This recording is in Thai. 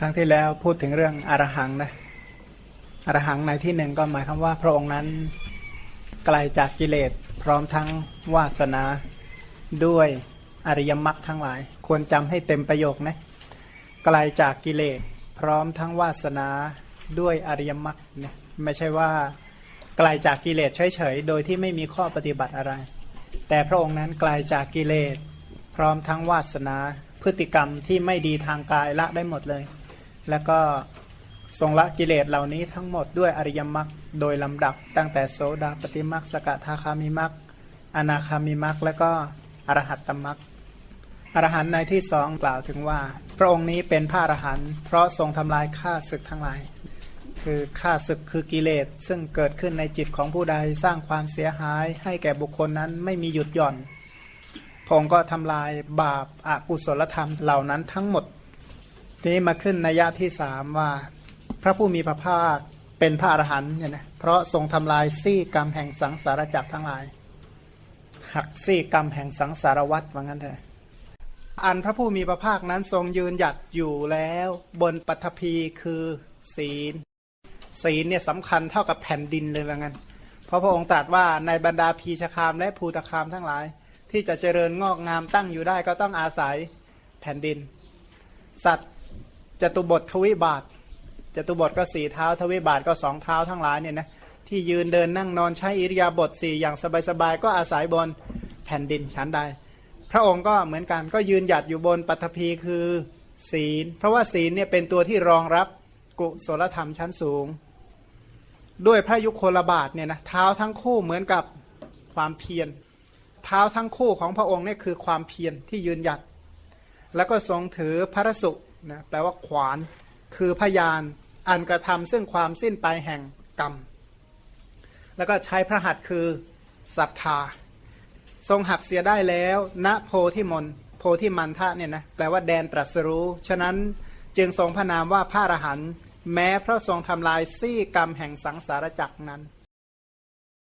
ครั้งที่แล้วพูดถึงเรื่องอรหังนะอรหังในที่หนึ่งก็หมายความว่าพระองค์นั้นไกลจากกิเลสพร้อมทั้งวาสนาด้วยอริยมรรคทั้งหลาย ควรจำให้เต็มประโยคนะไกลจากกิเลสพร้อมทั้งวาสนาด้วยอริยมรรคเนี่ยไม่ใช่ว่าไกลจากกิเลสเฉยๆโดยที่ไม่มีข้อปฏิบัติอะไร แต่พระองค์นั้นไกลจากกิเลสพร้อมทั้งวาสนาพฤติกรรมที่ไม่ดีทางกายละได้หมดเลย แล้วก็ทรงละกิเลสเหล่านี้ทั้งหมดด้วยอริยมรรคโดยลำดับตั้งแต่โสดาปฏิมรรคสกทาคามิมรรคอนาคามิมรรคแล้วก็อรหัตตมรรคอรหันต์ในที่สองกล่าวถึงว่า พระองค์นี้เป็นพระอรหันต์เพราะทรงทำลายข้าศึกทั้งหลาย คือข้าศึกคือกิเลสซึ่งเกิดขึ้นในจิตของผู้ใดสร้างความเสียหายให้แก่บุคคลนั้นไม่มีหยุดหย่อนพระองค์ก็ทำลายบาปอากุศลธรรมเหล่านั้นทั้งหมด ทีนี้มาขึ้นในยะที่สามว่า พระผู้มีพระภาคเป็นพระอรหันต์เนี่ยนะเพราะทรงทำลายซี่กรรมแห่งสังสารจักรทั้งหลาย หักซี่กรรมแห่งสังสารวัฏว่างั้นเถอะอันพระผู้มีพระภาคนั้นทรงยืนหยัดอยู่แล้วบนปัทภีคือศีล ศีลเนี่ยสำคัญเท่ากับแผ่นดินเลยว่างั้น เพราะพระองค์ตรัสว่าในบรรดาพีชคามและภูตคามทั้งหลาย ที่จะเจริญงอกงามตั้งอยู่ได้ก็ต้องอาศัยแผ่นดิน สัตว์ จตุบททวิบาทจตุบทก็สี่เท้าทวิบาทก็สองเท้าทั้งหลายเนี่ยนะที่ยืนเดินนั่งนอนใช้อิริยาบถสี่อย่างสบายๆก็อาศัยบนแผ่นดินชั้นใด พระองค์ก็เหมือนกันก็ยืนหยัดอยู่บนปัทภีคือศีล เพราะว่าศีลเนี่ยเป็นตัวที่รองรับกุศลธรรมชั้นสูง ด้วยพระยุคลบาทเนี่ยนะเท้าทั้งคู่เหมือนกับความเพียร เท้าทั้งคู่ของพระองค์เนี่ยคือความเพียรที่ยืนหยัด แล้วก็ทรงถือพระสุ นะแปลว่าขวานคือพยานอันกระทำซึ่งความสิ้นไปแห่งกรรม แล้วก็ใช้พระหัตถ์คือศรัทธา ทรงหักเสียได้แล้วณโพธิมนโพธิมันทะเนี่ยนะแปลว่าแดนตรัสรู้ ฉะนั้นจึงทรงพระนามว่าพระอรหันต์แม้พระทรงทำลายซี่กรรมแห่งสังสารจักรนั้น